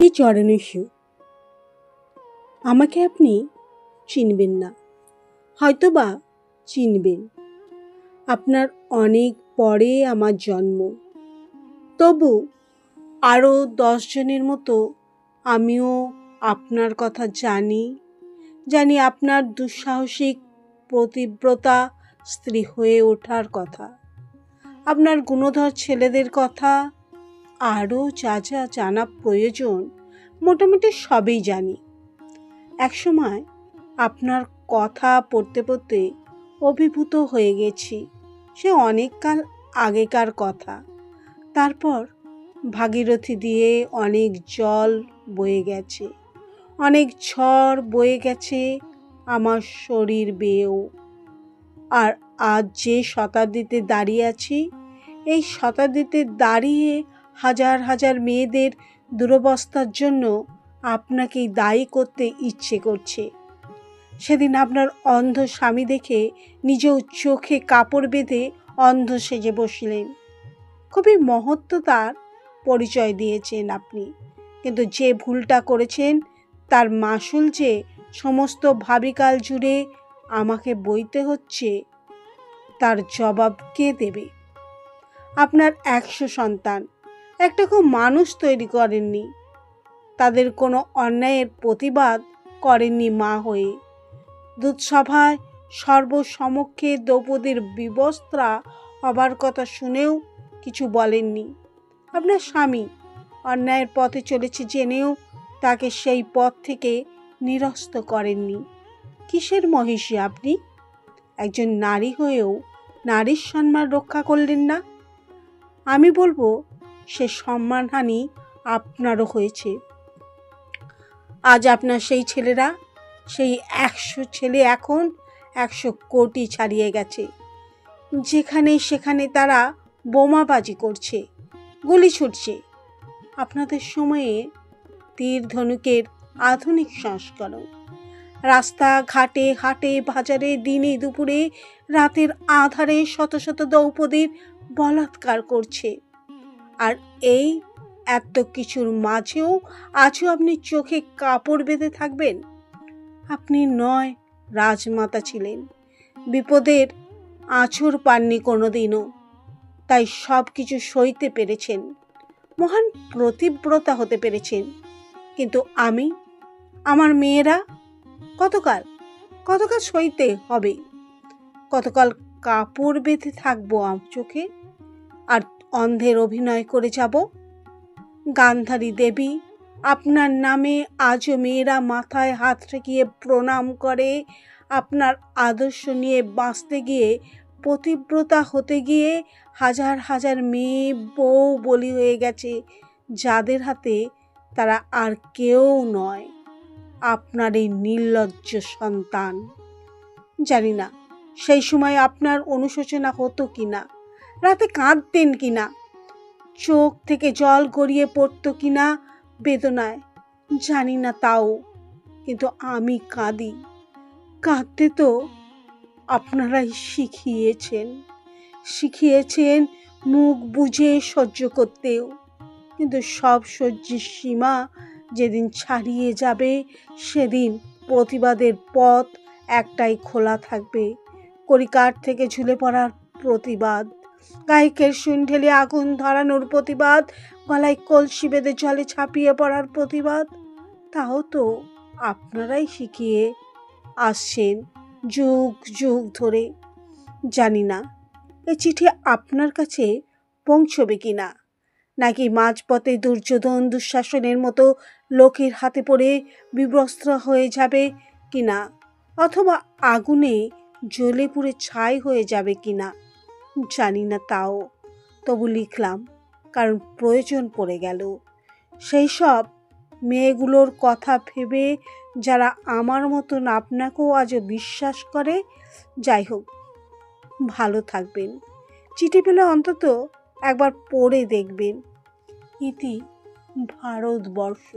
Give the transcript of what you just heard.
এই চরণেশু আমাকে আপনি চিনবেন না, হয়তোবা চিনবেন। আপনার অনেক পরে আমার জন্ম। তবু আরও দশজনের মতো আমিও আপনার কথা জানি জানি আপনার দুঃসাহসিক প্রতিব্রতা স্ত্রী হয়ে ওঠার কথা। আপনার গুণধর ছেলেদের কথা আরও যা যা জানা প্রয়োজন, মোটামুটি সবই জানি। একসময় আপনার কথা পড়তে পড়তে অভিভূত হয়ে গেছি, সে অনেককাল আগেকার কথা। তারপর ভাগীরথী দিয়ে অনেক জল বয়ে গেছে, অনেক ঝড় বয়ে গেছে আমার শরীর বেয়েও। আর আজ যে শতাব্দীতে দাঁড়িয়ে আছি, এই শতাব্দীতে দাঁড়িয়ে হাজার হাজার মেয়েদের দুরবস্থার জন্য আপনাকেই দায়ী করতে ইচ্ছে করছে। সেদিন আপনার অন্ধ স্বামী দেখে নিজেও চোখে কাপড় বেঁধে অন্ধ সেজে বসলেন। খুবই মহত্বতার পরিচয় দিয়েছেন আপনি। কিন্তু যে ভুলটা করেছেন, তার মাসুল যে সমস্ত ভাবিকাল জুড়ে আমাকে বইতে হচ্ছে, তার জবাব কে দেবে? আপনার একশো সন্তান। একটা খুব মানুষ তৈরি করেননি। তাদের কোনো অন্যায়ের প্রতিবাদ করেননি মা হয়ে। দুধসভায় সর্বসমক্ষে দ্রৌপদীর বিবস্ত্রা হবার কথা শুনেও কিছু বলেননি। আপনার স্বামী অন্যায়ের পথে চলেছে জেনেও তাকে সেই পথ থেকে নিরস্ত করেননি। কিসের মহিষী আপনি? একজন নারী হয়েও নারীর সম্মান রক্ষা করলেন না? আমি বলব সে সম্মানহানি আপনারও হয়েছে। আজ আপনার সেই ছেলেরা, সেই একশো ছেলে এখন একশো কোটি ছাড়িয়ে গেছে। যেখানে সেখানে তারা বোমাবাজি করছে, গুলি ছুটছে। আপনাদের সময়ে তীর ধনুকের আধুনিক সংস্করণ। রাস্তা ঘাটে হাটে, বাজারে, দিনে দুপুরে, রাতের আধারে শত শত দ্রৌপদীর বলাৎকার করছে। আর এই এত কিছুর মাঝেও আজও আপনি চোখে কাপড় বেঁধে থাকবেন? আপনি নয়, রাজমাতা ছিলেন। বিপদের আঁচড় পাননি কোনোদিনও। তাই সব কিছু সইতে পেরেছেন। মহান প্রতিব্রতা হতে পেরেছেন। কিন্তু আমি, আমার মেয়েরা, কতকাল কতকাল সইতে হবে? কতকাল কাপড় বেঁধে থাকব চোখে? আর অন্ধের অভিনয় করে যাব। গান্ধারী দেবী, আপনার নামে আজও মেয়েরা মাথায় হাত ঠেকিয়ে প্রণাম করে। আপনার আদর্শ নিয়ে বাঁচতে গিয়ে, পতিব্রতা হতে গিয়ে হাজার হাজার মেয়ে, বউ, বলি হয়ে গেছে, যাদের হাতে তারা আর কেউ নয়। আপনার এই নির্লজ্জ সন্তান। জানি না, সেই সময় আপনার অনুশোচনা হতো কি না রাতে কাঁদতেন কি না চোখ থেকে জল গড়িয়ে পড়তো কি না বেদনায়? জানি না তাও, কিন্তু আমি কাঁদি। কাঁদতে তো আপনারাই শিখিয়েছেন। শিখিয়েছেন মুখ বুঝে সহ্য করতেও। কিন্তু সব সহ্যের সীমা যেদিন ছাড়িয়ে যাবে, সেদিন প্রতিবাদের পথ একটাই খোলা থাকবে। করিকার থেকে ঝুলে পড়ার প্রতিবাদ। গায়কের শুন ঢেলে আগুন ধরানোর প্রতিবাদ, গলায় কলসি বেঁধে জলে ছাপিয়ে পড়ার প্রতিবাদ। তাও তো আপনারাই শিখিয়ে আসছেন যুগ যুগ ধরে। জানি না, এ চিঠি আপনার কাছে পৌঁছবে কি না? নাকি মাঝপথে দুর্যোধন দুঃশাসনের মতো লোকের হাতে পড়ে বিবস্ত্র হয়ে যাবে কি না? অথবা আগুনে জ্বলে পুড়ে ছাই হয়ে যাবে কি না? জানি না তাও। তবু লিখলাম, কারণ প্রয়োজন পড়ে গেল। সেই সব মেয়েগুলোর কথা ভেবে যারা আমার মতন আপনাকেও আজও বিশ্বাস করে, যাই হোক, ভালো থাকবেন। চিঠি পেলে অন্তত একবার পড়ে দেখবেন। ইতি ভারতবর্ষ।